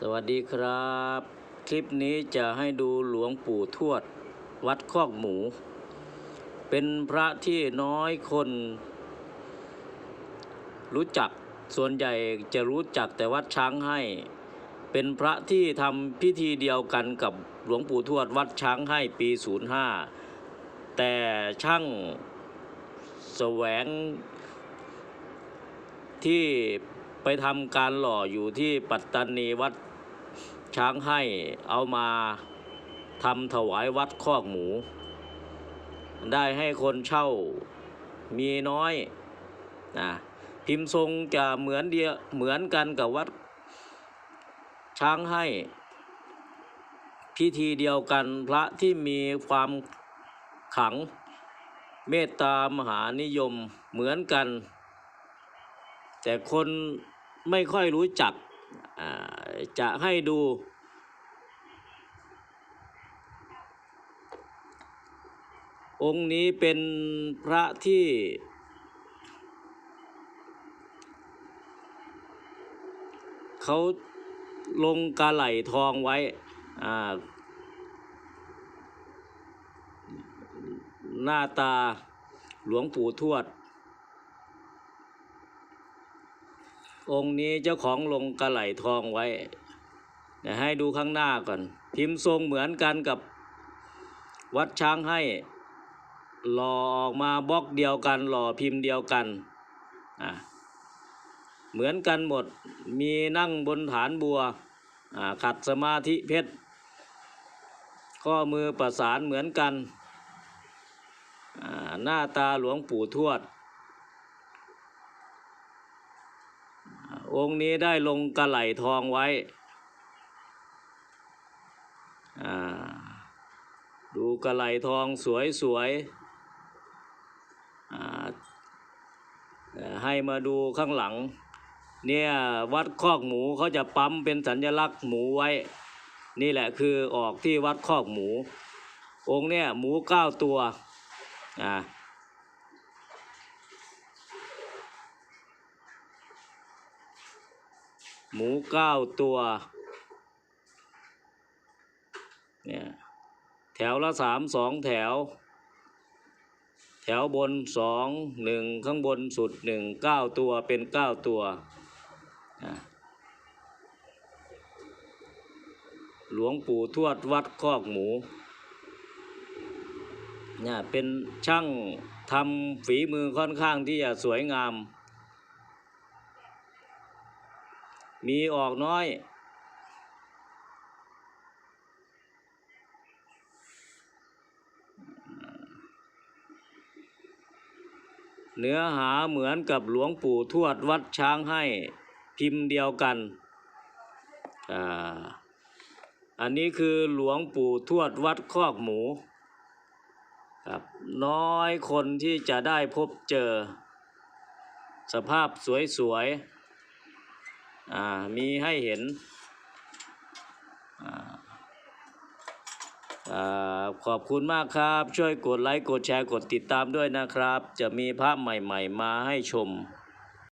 สวัสดีครับ คลิปนี้จะให้ดูหลวงปู่ทวด วัดคอกหมู เป็นพระที่น้อยคน รู้จักส่วนใหญ่จะรู้จักแต่วัดช้างให้ เป็นพระที่ทำพิธีเดียวกันกับหลวงปู่ทวดวัดช้างให้ปี 05 แต่ช่างแสวงที่ไปทำการหล่ออยู่ที่ปัตตานีวัด ช้างให้เอามาทำถวายวัดคอกหมู ได้ให้คนเช่ามีน้อยนะพิมพ์ทรงจะเหมือนเดียเหมือนกันกับวัด ช้างให้ พิธีเดียวกันพระที่มีความขังเมตตามหานิยมเหมือนกัน แต่คนไม่ค่อยรู้จัก จะให้ดูองค์นี้เป็นพระที่ เขาลงกาไหลทองไว้หน้าตาหลวงปู่ทวด องค์นี้เจ้าของลงกระไหลทองไว้เดี๋ยวให้ดูข้างหน้าก่อน พิมพ์ทรงเหมือนกันกับวัดช้างให้หล่อออกมาบล็อกเดียวกันหล่อพิมพ์เดียวกันอะเหมือนกันหมดมีนั่งบนฐานบัวขัดสมาธิเพชรข้อมือประสานเหมือนกัน หน้าตาหลวงปู่ทวด องค์นี้ได้ลงกระไหลทองไว้ ดูกระไหลทองสวยสวยๆให้มาดูข้างหลัง เนี่ยวัดคอกหมูเขาจะปั๊มเป็นสัญลักษณ์หมูไว้ นี่แหละคือออกที่วัดคอกหมู องค์เนี่ยหมูเก้าตัวอ่า หมูเก้าตัว เนี่ย แถวละสามสองแถว แถวบนสองหนึ่งข้างบนสุดหนึ่งเก้าตัวเป็นเก้าตัว หลวงปู่ทวดวัดคอกหมู เนี่ย เป็นช่างทำฝีมือค่อนข้างที่จะสวยงาม มีออกน้อย เนื้อหาเหมือนกับหลวงปู่ทวดวัดช้างให้พิมพ์เดียวกันอ่าอันนี้คือหลวงปู่ทวดวัดคอกหมูครับน้อยคนที่จะได้พบเจอ สภาพสวยๆ อ่ามีให้เห็นอ่าอ่าขอบคุณมากครับ ช่วยกดไลค์ กดแชร์ กดติดตามด้วยนะครับ จะมีภาพใหม่ ๆ มาให้ชม